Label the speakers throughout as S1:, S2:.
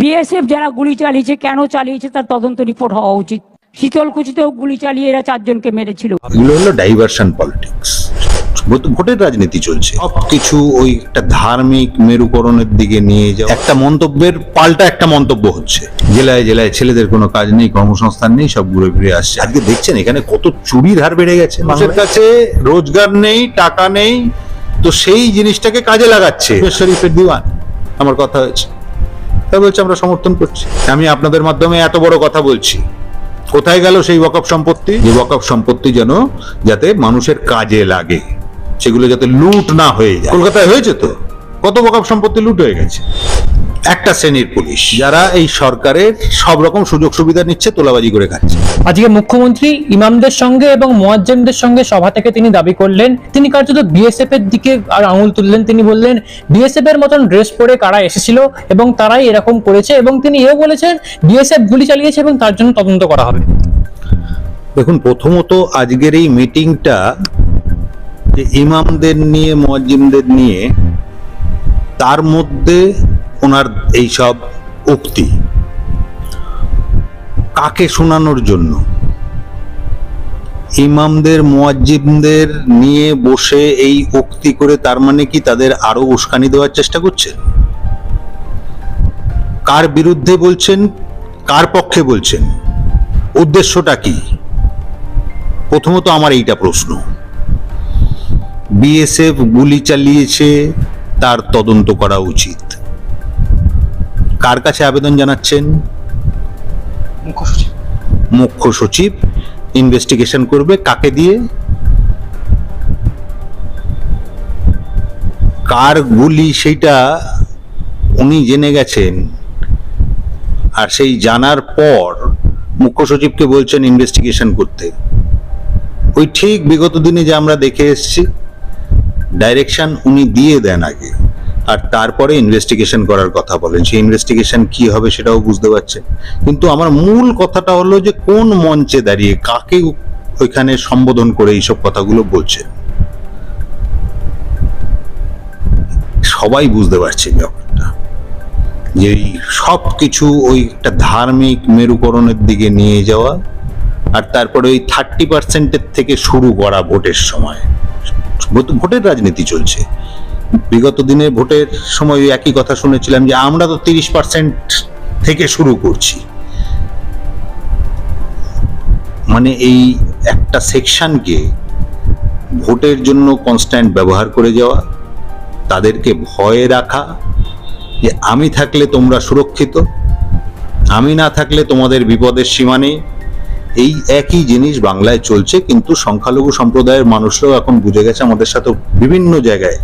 S1: BSF যারা গুলি চালিয়েছে কেন চালিয়েছে তার তদন্ত রিপোর্ট হওয়া উচিত। শীতলকুচিতেও গুলি চালিয়ে এরা চারজনকে মেরেছিল।
S2: এগুলো হলো ডাইভারশন পলিটিক্স ভোটের রাজনীতি চলছে। সবকিছু ওই একটা ধার্মিক মেরুকরণের দিকে নিয়ে যাওয়া। একটা মন্তব্যের পাল্টা একটা মন্তব্য হচ্ছে। জেলায় জেলায় ছেলেদের কোনো কাজ নেই কর্মসংস্থান নেই সব ঘুরে ফিরে আসছে। আজকে দেখছেন এখানে কত চুরির হার বেড়ে গেছে। মানুষের কাছে রোজগার নেই টাকা নেই তো সেই জিনিসটাকে কাজে লাগাচ্ছে। শরীফের দিওয়ান আমার কথা হয়েছে। তাই বলছে আমরা সমর্থন করছি। আমি আপনাদের মাধ্যমে এত বড় কথা বলছি। কোথায় গেল সেই ওয়াকফ সম্পত্তি? যে ওয়াকফ সম্পত্তি যেন যাতে মানুষের কাজে লাগে সেগুলো যাতে লুট না হয়ে যায়। কলকাতায় হয়েছে তো? কত ওয়াকফ সম্পত্তি লুট হয়ে গেছে? একটা শ্রেণির পুলিশ যারা এই সরকারের সব রকম সুযোগ সুবিধা নিচ্ছে তোলাবাজি করে খাচ্ছে।
S3: আজকে মুখ্যমন্ত্রী ইমামদের সঙ্গে এবং মোয়াজ্জেমদের সঙ্গে সভা থেকে তিনি দাবি করলেন তিনি কার্যত বিএসএফ এর দিকে আর আঙুল তুললেন। তিনি বললেন বিএসএফ এর মতন ড্রেস পরে কারা এসেছিল এবং তারাই এরকম করেছে এবং তিনি এও বলেছেন বিএসএফ গুলি চালিয়েছে এবং তার জন্য তদন্ত করা হবে।
S2: দেখুন প্রথমত আজকের এই মিটিংটা যে ইমামদের নিয়ে মুয়াজ্জিমদের নিয়ে তার মধ্যে ওনার এই সব উক্তি। কাকে শোনানোর জন্য? ইমামদের, মুয়াজ্জিমদের নিয়ে বসে এই উক্তি করে তার মানে কি তাদের আরও উস্কানি দেওয়ার চেষ্টা করছেন? কার বিরুদ্ধে বলছেন? কার পক্ষে বলছেন? উদ্দেশ্যটা কি? প্রথমত আমার এইটা প্রশ্ন। বিএসএফ গুলি চালিয়েছে তার তদন্ত করা উচিত। কার কাছে আবেদন জানাচ্ছেন? মুখ্য সচিব। ইনভেস্টিগেশন করবে কাকে দিয়ে? কার গুলি সেইটা উনি জেনে গেছেন। আর সেই জানার পর মুখ্য সচিবকে বলছেন ইনভেস্টিগেশন করতে। ওই ঠিক বিগত দিনে যে আমরা দেখে এসেছি ডাইরেকশন উনি দিয়ে দেন আগে। আর তারপরে ইনভেস্টিগেশন করার কথা বলেন। সেই ইনভেস্টিগেশন কি হবে সেটাও বুঝতে পারছেন কিন্তু আমার মূল কথাটা হলো যে, কোন মঞ্চে দাঁড়িয়ে কাকে ওইখানে সম্বোধন করে এইসব কথাগুলো বলছে? সবাই বুঝতে পারছে ব্যাপারটা। যে সব কিছু ওই একটা ধার্মিক মেরুকরণের দিকে নিয়ে যাওয়া আর তারপরে ওই থার্টি পার্সেন্টের থেকে শুরু করা ভোটের সময়। ভোটের রাজনীতি চলছে। বিগত দিনের ভোটের সময় একই কথা শুনেছিলাম যে আমরা তো তিরিশ পার্সেন্ট থেকে শুরু করছি। মানে এই একটা সেকশনকে ভোটের জন্য কনস্ট্যান্ট ব্যবহার করে যাওয়া, তাদেরকে ভয়ে রাখা, যে আমি থাকলে তোমরা সুরক্ষিত, আমি না থাকলে তোমাদের বিপদের সীমা নেই এই একই জিনিস বাংলায় চলছে কিন্তু সংখ্যালঘু সম্প্রদায়ের মানুষরাও এখন বুঝে গেছে আমাদের সাথে বিভিন্ন জায়গায়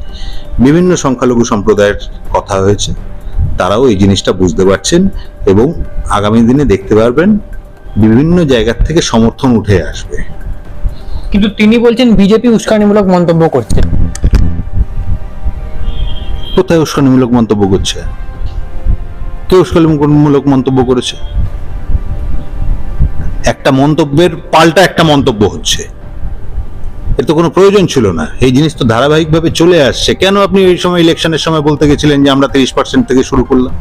S2: বিভিন্ন সংখ্যালঘু সম্প্রদায়ের কথা হয়েছে। তারাও এই জিনিসটা বুঝতে পারছেন এবং আগামী দিনে দেখতে পারবেন বিভিন্ন জায়গার থেকে সমর্থন উঠে আসবে।
S3: কিন্তু তিনি বলছেন বিজেপি উস্কানিমূলক মন্তব্য করছে।
S2: কোথায় উস্কানিমূলক মন্তব্য করছে? কে উস্কানিমূলক মন্তব্য করেছে? একটা মন্তব্যের পাল্টা একটা মন্তব্য হচ্ছে। এর তো কোনো প্রয়োজন ছিল না। এই জিনিস তো ধারাবাহিকভাবে চলে আসছে। কেন আপনি ওই সময় ইলেকশনের সময় বলতে গেছিলেন যে আমরা তিরিশ পার্সেন্ট থেকে শুরু করলাম?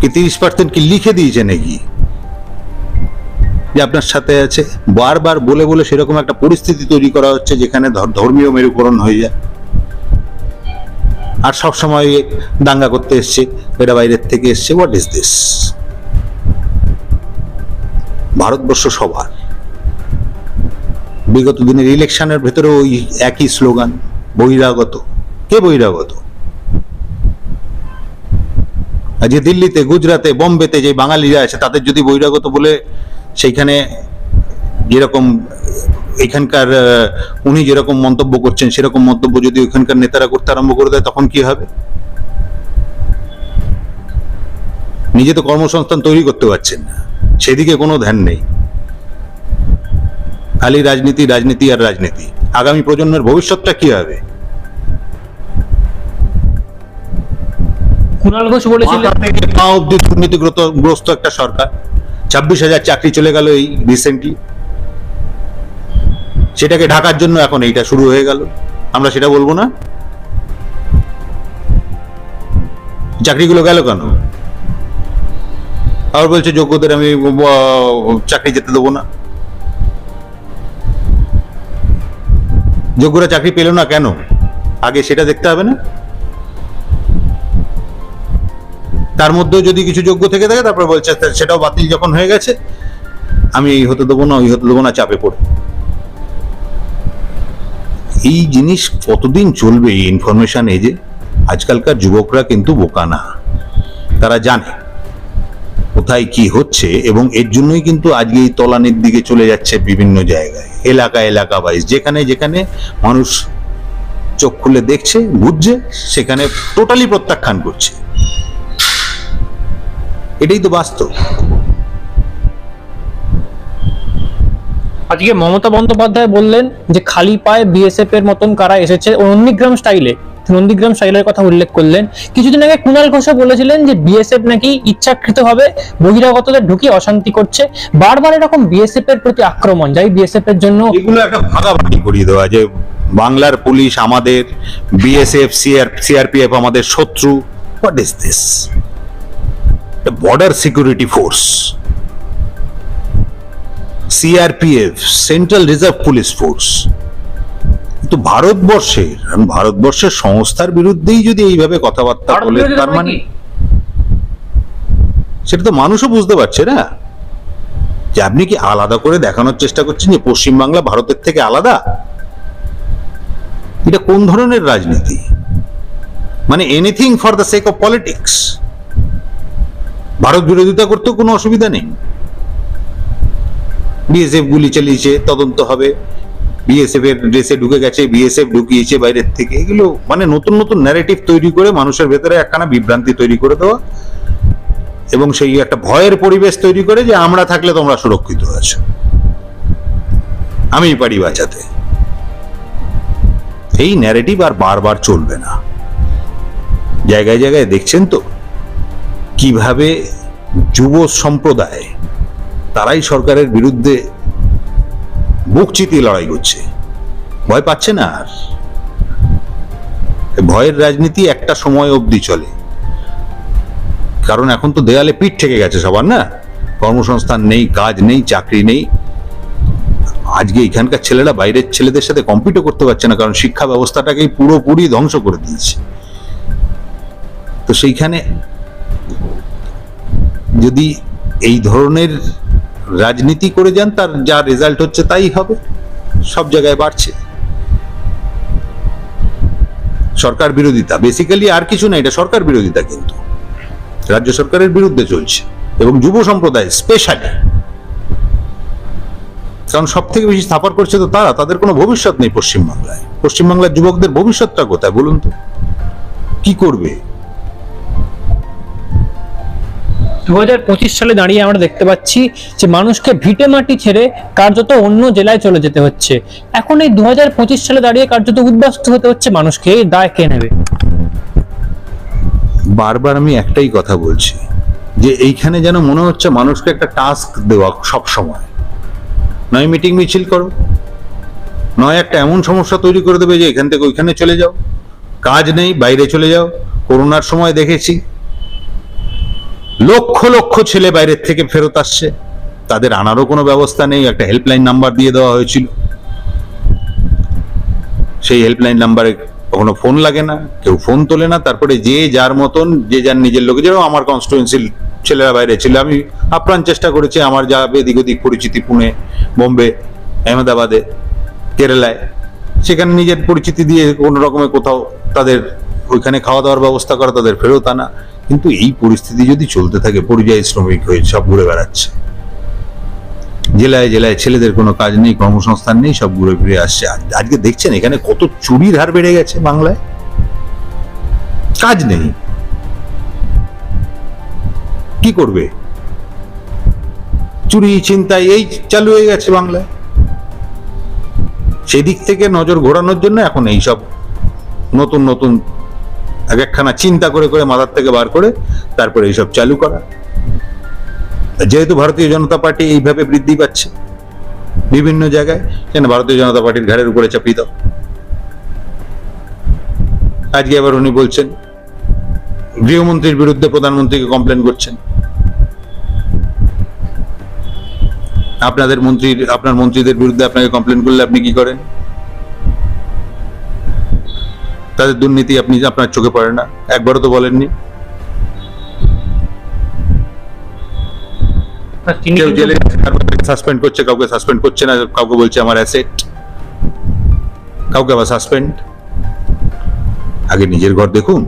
S2: কি তিরিশ পার্সেন্ট কি লিখে দিয়েছে নাকি যে আপনার সাথে আছে। বারবার বলে বলে সেরকম একটা পরিস্থিতি তৈরি করা হচ্ছে যেখানে ধর্মীয় মেরুকরণ হয়ে যায়। আর সব সময় দাঙ্গা করতে এসছে, এটা বাইরের থেকে এসছে। হোয়াট ইজ দিস ভারতবর্ষ সবার বিগত দিনের ইলেকশনের ভেতরে ওই একই স্লোগান, বহিরাগত। কে বহিরাগত? যে দিল্লিতে গুজরাটে বোম্বেতে যে বাঙালিরা আছে, তাদের যদি বহিরাগত বলে সেইখানে যেরকম এখানকার উনি যেরকম মন্তব্য করছেন, সেরকম মন্তব্য যদি ওখানকার নেতারা করতে আরম্ভ করে দেয়, তখন কি হবে? নিজে তো কর্মসংস্থান তৈরি করতে পারছেন না। সেদিকে কোনো ধ্যান নেই। খালি রাজনীতি রাজনীতি আর রাজনীতি। আগামী প্রজন্মের ভবিষ্যৎটা কি হবে?
S3: কুণাল ঘোষ বলেছিলেন
S2: পা অব্দি দুর্নীতিগ্রস্ত একটা সরকার। ছাব্বিশ হাজার চাকরি চলে গেল এই রিসেন্টলি সেটাকে ঢাকার জন্য এখন এইটা শুরু হয়ে গেল। আমরা সেটা বলব না? চাকরিগুলো গেল কেন? আবার বলছে, যোগ্যদের আমি চাকরি যেতে দেবো না। যোগ্যরা চাকরি পেল না কেন? আগে সেটা দেখতে হবে না? তার মধ্যেও যদি কিছু যোগ্য থেকে থাকে, তারপরে বলছে সেটাও বাতিল যখন হয়ে গেছে, আমি এই হতে দেবো না, ওই হতে দেবো না, চাপে পড়ে। এই জিনিস কতদিন চলবে এই ইনফরমেশন এজে আজকালকার যুবকরা কিন্তু বোকা না। তারা জানে। কোথায় কি হচ্ছে এবং এর জন্যই কিন্তু আজকে এই তলানির দিকে চলে যাচ্ছে বিভিন্ন জায়গায়। এলাকা এলাকা ওয়াইজ যেখানে যেখানে মানুষ চোখ খুলে দেখছে, বুঝছে, সেখানে টোটালি প্রত্যাখ্যান করছে। এটাই তো বাস্তব।
S3: আজকে মমতা বন্দ্যোপাধ্যায় বললেন যে, খালি পায়ে বিএসএফ এর মতন কারা এসেছে ও নন্দীগ্রাম স্টাইলে নন্দীগ্রাম স্টাইলের কথা উল্লেখ করলেন। কিছুদিন আগে কুণাল ঘোষও বলেছিলেন যে বিএসএফ নাকি ইচ্ছাকৃতভাবে বহিরাগতদের ঢুকিয়ে অশান্তি করছে। বারবার এরকম বিএসএফ এর প্রতি আক্রমণ, যাই বিএসএফ এর জন্য
S2: এগুলো একটা ভাগাভাগি করিয়ে দেওয়া, যে বাংলার পুলিশ আমাদের বিএসএফ সিআরপিএফ আমাদের শত্রু। What is this border security force CRPF central reserve police force কিন্তু ভারতবর্ষের ভারতবর্ষের সংস্থার বিরুদ্ধেই যদি এইভাবে কথাবার্তা বলে তার মানে সেটা তো মানুষও বুঝতে পারছে না। যে আপনি কি আলাদা করে দেখানোর চেষ্টা করছেন যে পশ্চিমবাংলা ভারতের থেকে আলাদা? এটা কোন ধরনের রাজনীতি? মানে anything for the sake of politics Bharat বিরোধিতা করতেও কোনো অসুবিধা নেই। বিএসএফ গুলি চালিয়েছে তদন্ত হবে। বিএসএফ এর ড্রেসে ঢুকে গেছে বিএসএফ ঢুকিয়েছে বাইরের থেকে। এগুলো মানে নতুন নতুন ন্যারেটিভ তৈরি করে মানুষের ভেতরে একখানা বিভ্রান্তি তৈরি করে দেওয়া এবং সেই একটা ভয়ের পরিবেশ তৈরি করে যে আমরা থাকলে তোমরা সুরক্ষিত আছো। আমি পারি বাঁচাতে। এই ন্যারেটিভ আর বারবার চলবে না। জায়গায় জায়গায় দেখছেন তো? কীভাবে যুব সম্প্রদায় তারাই সরকারের বিরুদ্ধে বুক চিতিয়ে লড়াই করছে। ভয় পাচ্ছে না আর। ভয়ের রাজনীতি একটা সময় অবধি চলে। কারণ এখন তো দেয়ালে পিঠ থেকে গেছে সবার, না? কর্মসংস্থান নেই, কাজ নেই, চাকরি নেই। আজকে এখানকার ছেলেরা বাইরের ছেলেদের সাথে কম্পিটও করতে পারছে না, কারণ শিক্ষা ব্যবস্থাটাকেই পুরোপুরি ধ্বংস করে দিয়েছে। তো সেইখানে যদি এই ধরনের রাজনীতি করে যান, তার যা রেজাল্ট হচ্ছে তাই হবে। সব জায়গায় বাড়ছে। সরকার বিরোধিতা। বেসিক্যালি আর কিছু না, এটা সরকার বিরোধিতা কিন্তু। রাজ্য সরকারের বিরুদ্ধে চলছে। এবং যুব সম্প্রদায় স্পেশালি কারণ সব থেকে বেশি স্থাপন করছে তো তারা, তাদের কোনো ভবিষ্যৎ নেই পশ্চিমবাংলায়। পশ্চিমবাংলার যুবকদের ভবিষ্যৎটা কোথায় বলুন তো? কি করবে?
S3: দু সালে দাঁড়িয়ে আমরা দেখতে পাচ্ছি যে মানুষকে ভিটে মাটি ছেড়ে কার্যত অন্য জেলায় চলে যেতে হচ্ছে। এখন এই দু সালে দাঁড়িয়ে কার্যত উদ্বাস্ত হতে হচ্ছে মানুষকে, এই দায় কে নেবে?
S2: বারবার আমি একটাই কথা বলছি, যে এইখানে যেন মনে হচ্ছে মানুষকে একটা টাস্ক দেওয়া সব সময়। নয় মিটিং মিছিল করো, নয় একটা এমন সমস্যা তৈরি করে দেবে যে এখান থেকে ওইখানে চলে যাও, কাজ নেই, বাইরে চলে যাও, করোনার সময় দেখেছি। লক্ষ লক্ষ ছেলে বাইরের থেকে ফেরত আসছে। তাদের আনারও কোনো ব্যবস্থা নেই, একটা হেল্পলাইন নাম্বার দিয়ে দেওয়া হয়েছিল। সেই হেল্পলাইন নাম্বারে কখনো ফোন লাগে না, কেউ ফোন তোলে না, তারপরে যে যার মতন, যে যার নিজের লোকে যেরকম আমার কনস্টিটুয়েন্সির ছেলেরা বাইরে ছিল, আমি আপ্রাণ চেষ্টা করেছি, আমার যা এদিক ওদিক পরিচিতি পুনে, বোম্বে, আহমেদাবাদে, কেরালায়। সেখানে নিজের পরিচিতি দিয়ে কোনো রকমে কোথাও তাদের ওইখানে খাওয়া দাওয়ার ব্যবস্থা করা, তাদের ফেরত আনা। কিন্তু এই পরিস্থিতি যদি চলতে থাকে, পরিযায়ী শ্রমিক হয়ে সব ঘুরে বেড়াচ্ছে। জেলায় জেলায় ছেলেদের কোনো কাজ নেই, কর্মসংস্থান নেই, সব ঘুরে ফিরে আসছে। আজকে দেখছেন এখানে কত চুরির হার বেড়ে গেছে বাংলায়? কাজ নেই। কি করবে? চুরি চিন্তাই এই চালু হয়ে গেছে বাংলায়। সেদিক থেকে নজর ঘোরানোর জন্য এখন এই সব নতুন নতুন এক একখানা চিন্তা করে করে মাথার থেকে বার করে তারপরে এইসব চালু করা। যেহেতু ভারতীয় জনতা পার্টি এইভাবে বৃদ্ধি পাচ্ছে, বিভিন্ন জায়গায় ভারতীয় জনতা পার্টির ঘাড়ের উপরে চাপিয়ে দাও। আজকে আবার উনি বলছেন, গৃহমন্ত্রীর বিরুদ্ধে প্রধানমন্ত্রীকে কমপ্লেন করছেন। আপনাদের মন্ত্রীর, আপনার মন্ত্রীদের বিরুদ্ধে আপনাকে কমপ্লেন করলে আপনি কি করেন? তাদের দুর্নীতি আপনি আপনার চোখে পড়ে না। একবারও তো বলেননি। কেউ জেলে সাসপেন্ড করছে কাউকে সাসপেন্ড করছে না কাউকে বলছে আমার অ্যাসেট কাউকে আবার সাসপেন্ড আগে নিজের ঘর দেখুন।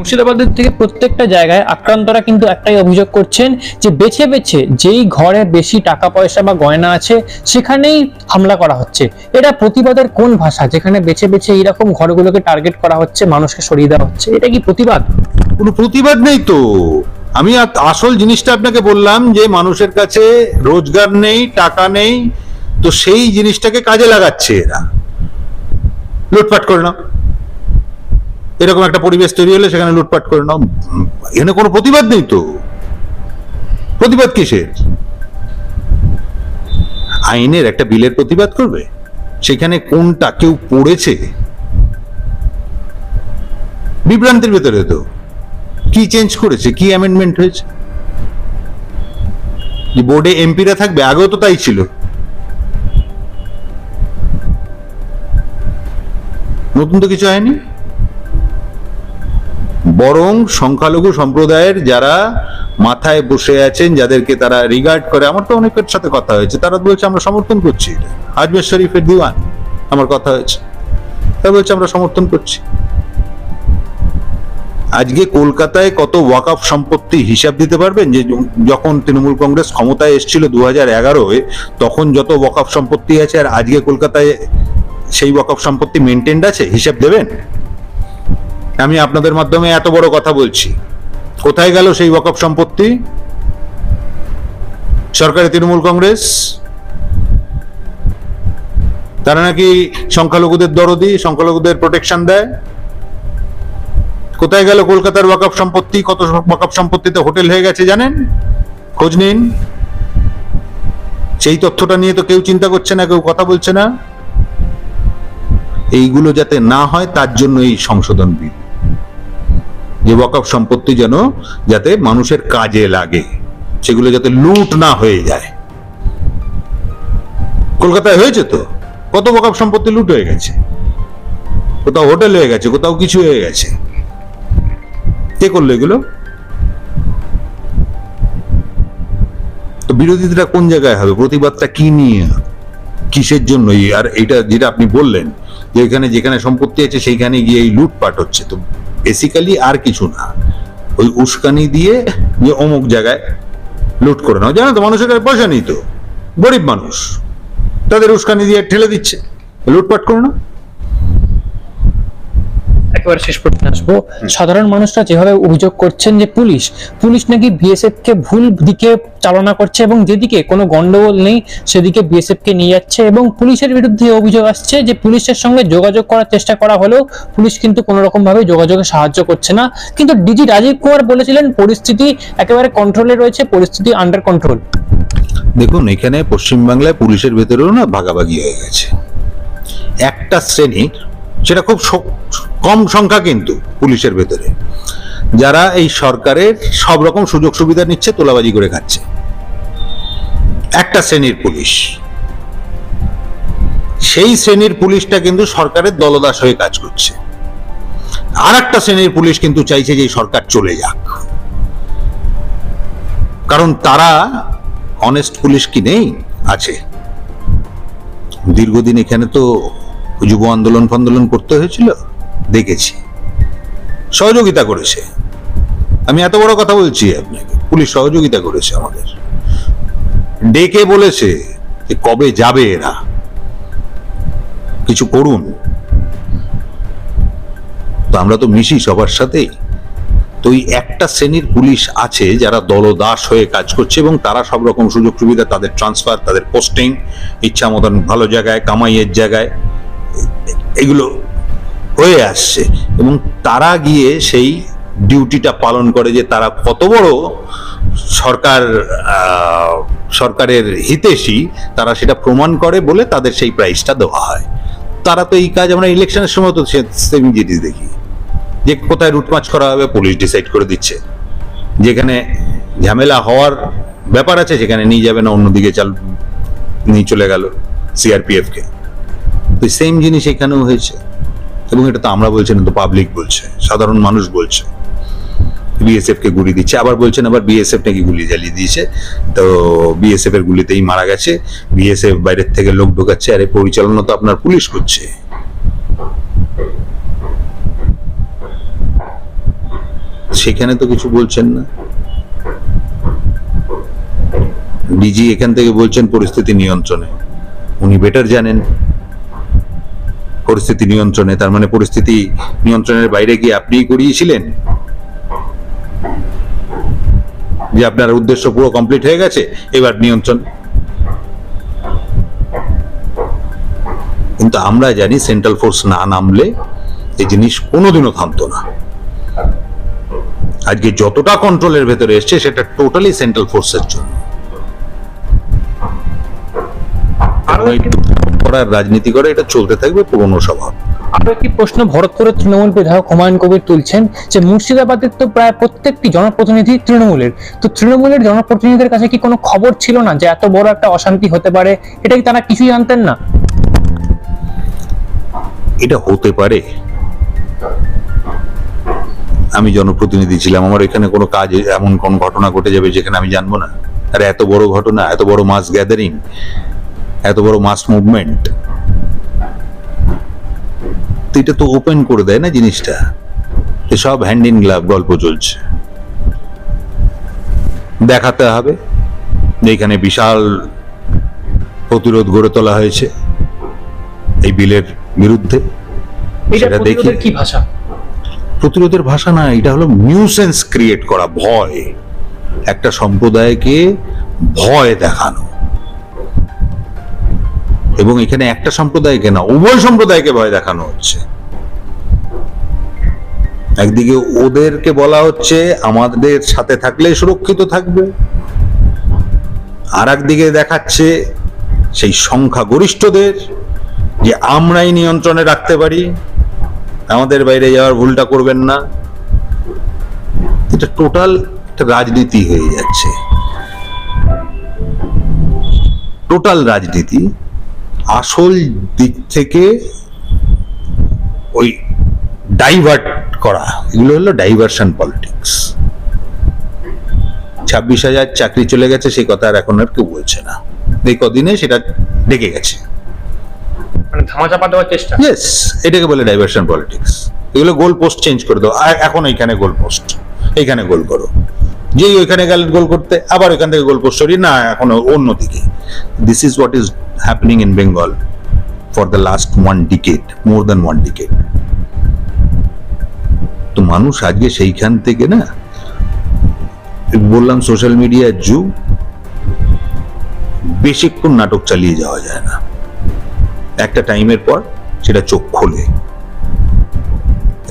S3: মুর্শিদাবাদের থেকে প্রত্যেকটা জায়গায় আক্রান্তরা কিন্তু একটাই অভিযোগ করছেন যে বেছে বেছে যেই ঘরে বেশি টাকা পয়সা বা গয়না আছে, সেখানেই হামলা করা হচ্ছে। এটা প্রতিবাদের কোন ভাষা? যেখানে বেছে বেছে এইরকম ঘরগুলোকে টার্গেট করা হচ্ছে, মানুষকে সরিয়ে দেওয়া হচ্ছে, এটা কি প্রতিবাদ?
S2: কোনো প্রতিবাদ নেই তো। আমি আসল জিনিসটা আপনাকে বললাম যে মানুষের কাছে রোজগার নেই, টাকা নেই, তো সেই জিনিসটাকে কাজে লাগাচ্ছে এরা। লুটপাট করে নাও। এরকম একটা পরিবেশ তৈরি হলে সেখানে লুটপাট করে নাও। এখানে কোনো প্রতিবাদ নেই তো। প্রতিবাদ কিসের? আইনের একটা বিলের প্রতিবাদ করবে? সেখানে কোনটা কেউ পড়েছে? বিভ্রান্তির ভেতরে তো। কি চেঞ্জ করেছে? কি অ্যামেন্ডমেন্ট হয়েছে? বোর্ডে এমপিরা থাকবে, আগেও তো তাই ছিল। নতুন তো কিছু হয়নি? বরং সংখ্যালঘু সম্প্রদায়ের যারা মাথায় বসে আছেন, যাদেরকে তারা রিগার্ড করে, আমার তো অনেকের সাথে কথা হয়েছে, তারা বলছে, আমরা সমর্থন করছি। আজমের শরীফের দিওয়ান, আমার কথা হয়েছে। তারা বলছে, আমরা সমর্থন করছি। আজকে কলকাতায় কত ওয়াকফ সম্পত্তি হিসাব দিতে পারবেন? যে যখন তৃণমূল কংগ্রেস ক্ষমতায় এসেছিল দু হাজার এগারোয় তখন যত ওয়াকফ সম্পত্তি আছে, আর আজকে কলকাতায় সেই ওয়াকফ সম্পত্তি মেনটেন্ড আছে, হিসাব দেবেন? আমি আপনাদের মাধ্যমে এত বড় কথা বলছি। কোথায় গেল সেই ওয়াকফ সম্পত্তি? সরকারি তৃণমূল কংগ্রেস? তারা নাকি সংখ্যালঘুদের দরদি, সংখ্যালঘুদের প্রোটেকশন দেয়? কোথায় গেল কলকাতার ওয়াকফ সম্পত্তি? কত ওয়াকফ সম্পত্তিতে হোটেল হয়ে গেছে জানেন? খোঁজ নিন। সেই তথ্যটা নিয়ে তো কেউ চিন্তা করছে না, কেউ কথা বলছে না। এইগুলো যাতে না হয়, তার জন্য এই সংশোধন বিল। যে ওয়াকফ সম্পত্তি যেন যাতে মানুষের কাজে লাগে, সেগুলো যাতে লুট না হয়ে যায়। কলকাতায় হয়েছে তো? কত ওয়াকফ সম্পত্তি লুট হয়ে গেছে? কোথাও হোটেল হয়ে গেছে, কোথাও কিছু হয়ে গেছে। কে করল এগুলো? তো বিরোধীরা কোন জায়গায় হবে? প্রতিবাদটা কি নিয়ে? কিসের জন্য? আর এটা যেটা আপনি বললেন, যে এখানে যেখানে সম্পত্তি আছে, সেইখানে গিয়ে এই লুটপাট হচ্ছে। তো বেসিক্যালি আর কিছু না। ওই উস্কানি দিয়ে যে অমুক জায়গায় লুট করে নাও। জানো তো, মানুষের কাছে পয়সা নেই তো। গরিব মানুষ। তাদের উস্কানি দিয়ে ঠেলে দিচ্ছে। লুটপাট করে না।
S3: একেবারে শেষ পর্যন্ত আসব। সাধারণ মানুষরা যেভাবে অভিযোগ করছেন যে পুলিশ পুলিশ নাকি বিএসএফ কে ভুল দিকে চালনা করছে এবং যেদিকে কোনো গন্ডগোল নেই সেদিকে বিএসএফ কে নিয়ে যাচ্ছে এবং পুলিশের বিরুদ্ধে অভিযোগ আসছে যে পুলিশের সঙ্গে যোগাযোগ করার চেষ্টা করা হলেও পুলিশ কিন্তু কোনো রকম ভাবে যোগাযোগে সাহায্য করছে না। কিন্তু ডিজি রাজীব কুমার বলেছিলেন পরিস্থিতি একেবারে কন্ট্রোলে রয়েছে পরিস্থিতি আন্ডার কন্ট্রোল
S2: দেখুন এখানে পশ্চিমবাংলায় পুলিশের ভেতরেও না ভাগাভাগি হয়ে গেছে। একটা শ্রেণির সেটা খুব কম সংখ্যা কিন্তু পুলিশের ভেতরে। যারা এই সরকারের সব রকম সুযোগ সুবিধা নিচ্ছে, তোলাবাজি করে খাচ্ছে। একটা শ্রেণির পুলিশ। সেই শ্রেণির পুলিশটা কিন্তু সরকারের দলদাস হয়ে কাজ করছে। আর একটা শ্রেণির পুলিশ কিন্তু চাইছে যে সরকার চলে যাক। কারণ তারা অনেস্ট পুলিশ কি নেই? আছে। দীর্ঘদিন এখানে তো যুব আন্দোলন ফান্দোলন করতে হয়েছিল? দেখেছি। সহযোগিতা করেছে। আমি এত বড় কথা বলছি আপনাকে। পুলিশ সহযোগিতা করেছে আমাদের। ডেকে বলেছে যে কবে যাবে এরা। কিছু করুন। তো আমরা তো মিশি সবার সাথেই। তো ওই একটা শ্রেণির পুলিশ আছে যারা দলদাস হয়ে কাজ করছে এবং তারা সব রকম সুযোগ সুবিধা তাদের ট্রান্সফার তাদের পোস্টিং ইচ্ছা মতন ভালো জায়গায়, কামাইয়ের জায়গায় এগুলো হয়ে আসছে এবং তারা গিয়ে সেই ডিউটিটা পালন করে যে তারা কত বড় সরকার সরকারের হিতেশী, তারা সেটা প্রমাণ করে বলে তাদের সেই প্রাইসটা দেওয়া হয়। তারা তো এই কাজ আমরা ইলেকশনের সময় তো সেম জিনিস দেখি। যে কোথায় রুট মার্চ করা হবে পুলিশ ডিসাইড করে দিচ্ছে। যেখানে ঝামেলা হওয়ার ব্যাপার আছে, সেখানে নিয়ে যাবে না, অন্যদিকে চাল নিয়ে চলে গেল সিআরপিএফ কে। তো সেম জিনিস এখানেও হয়েছে। এবং এটা তো আমরা বলছি না, তো পাবলিক বলছে, সাধারণ মানুষ বলছে। বিএসএফ কে গুলি দিচ্ছে, আবার বলছেন আবার বিএসএফ নাকি গুলি জ্বালিয়ে দিয়েছে। তো বিএসএফ এর গুলিতেই মারা গেছে বিএসএফ বাইরের থেকে লোক ঢোকাচ্ছে, আর পরিচালনা তো আপনার পুলিশ করছে। সেখানে তো কিছু বলছেন না। ডিজি এখান থেকে বলছেন পরিস্থিতি নিয়ন্ত্রণে। উনি বেটার জানেন। পরিস্থিতি নিয়ন্ত্রণে, তার মানে পরিস্থিতি নিয়ন্ত্রণের বাইরে গিয়ে আপনিই করিয়েছিলেন যে আপনার উদ্দেশ্য পুরো কমপ্লিট হয়ে গেছে, এবার নিয়ন্ত্রণ। কিন্তু আমরা জানি সেন্ট্রাল ফোর্স না নামলে এই জিনিস কোনোদিনও থামতো না। আজকে যতটা কন্ট্রোলের ভেতরে এসছে, সেটা টোটালি সেন্ট্রাল ফোর্সের জন্য। আরও রাজনীতি করে এটা চলতে থাকবে পুরনো স্বভাব
S3: আরও একটি প্রশ্ন ভরতপুরের তৃণমূল বিধায়ক হুমায়ুন কবির তুলছেন যে মুর্শিদাবাদের তো প্রায় প্রত্যেকটি জনপ্রতিনিধি তৃণমূলের। তো তৃণমূলের জনপ্রতিনিধিদের কাছে কি কোনো খবর ছিল না যে এত বড় একটা অশান্তি হতে পারে? এটা কি তারা কিছুই জানতেন না?
S2: এটা হতে পারে। আমি জনপ্রতিনিধি ছিলাম আমার এখানে কোনো কাজ এমন কোন ঘটনা ঘটে যাবে যেখানে আমি জানব না। আর এত বড় ঘটনা এত বড় মাস গ্যাদারিং এত বড় মাস মুভমেন্ট এটা তো ওপেন করে দেয় না জিনিসটা। সব হ্যান্ড ইন গ্লাভ গল্প চলছে। দেখাতে হবে যে এখানে বিশাল প্রতিরোধ গড়ে তোলা হয়েছে এই বিলের বিরুদ্ধে।
S3: এটা
S2: সেটা দেখি।
S3: প্রতিরোধের কি ভাষা?
S2: প্রতিরোধের ভাষা না এটা হলো নিউসেন্স ক্রিয়েট করা ভয়। একটা সম্প্রদায়কে ভয় দেখানো। এবং এখানে একটা সম্প্রদায়কে না, উভয় সম্প্রদায়কে ভয় দেখানো হচ্ছে। একদিকে ওদেরকে বলা হচ্ছে আমাদের সাথে থাকলে সুরক্ষিত থাকবে আর একদিকে দেখাচ্ছে সেই সংখ্যাগরিষ্ঠদের যে আমরাই নিয়ন্ত্রণে রাখতে পারি, আমাদের বাইরে যাওয়ার ভুলটা করবেন না। এটা টোটাল একটা রাজনীতি হয়ে যাচ্ছে। টোটাল রাজনীতি। আসল দিক থেকে ওই ডাইভার্ট করা এগুলো হলো ডাইভার্সন পলিটিক্স ছাব্বিশ হাজার চাকরি চলে গেছে সেই কথা আর এখন আর কেউ বলছে না। এই কদিনে সেটা ডেকে গেছে।
S3: মানে ধামাচাপা দেওয়ার চেষ্টা?
S2: ইয়েস এটাকে বলে ডাইভার্সন পলিটিক্স এগুলো গোল পোস্ট চেঞ্জ করে দাও। আর এখন এইখানে গোল পোস্ট এইখানে গোল করো। যেই ওইখানে গেলেন গোল করতে, আবার ওইখান থেকে গোল পোস্ট সরিয়ে না, এখন অন্যদিকে this is what is happening in Bengal for the last one decade more than one decade তো মানুষ আজকে সেইখান থেকে না, বললাম সোশ্যাল মিডিয়ার যুগ, বেশিক্ষণ নাটক চালিয়ে যাওয়া যায় না। একটা টাইমের পর সেটা চোখ খোলে।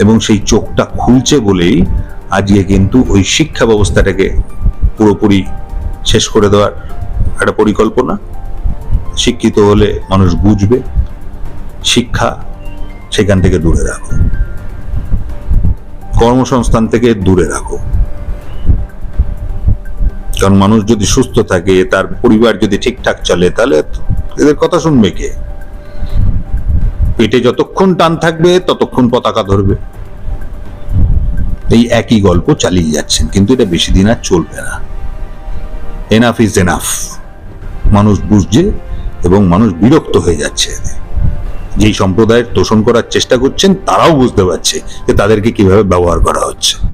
S2: এবং সেই চোখটা খুলছে বলেই আজকে কিন্তু ওই শিক্ষা ব্যবস্থাটাকে পুরোপুরি শেষ করে দেওয়ার একটা পরিকল্পনা। শিক্ষিত হলে মানুষ বুঝবে, শিক্ষা সেখান থেকে দূরে রাখো। কর্মসংস্থান থেকে দূরে রাখো। কারণ মানুষ যদি সুস্থ থাকে, তার পরিবার যদি ঠিকঠাক চলে, তাহলে এদের কথা শুনবে কে? পেটে যতক্ষণ টান থাকবে, ততক্ষণ পতাকা ধরবে। এই একই গল্প চালিয়ে যাচ্ছেন, কিন্তু এটা বেশি দিন আর চলবে না। এনাফ ইজ এনাফ মানুষ বুঝছে এবং মানুষ বিরক্ত হয়ে যাচ্ছে যেই সম্প্রদায়ের তোষণ করার চেষ্টা করছেন, তারাও বুঝতে পারছে যে তাদেরকে কীভাবে ব্যবহার করা হচ্ছে।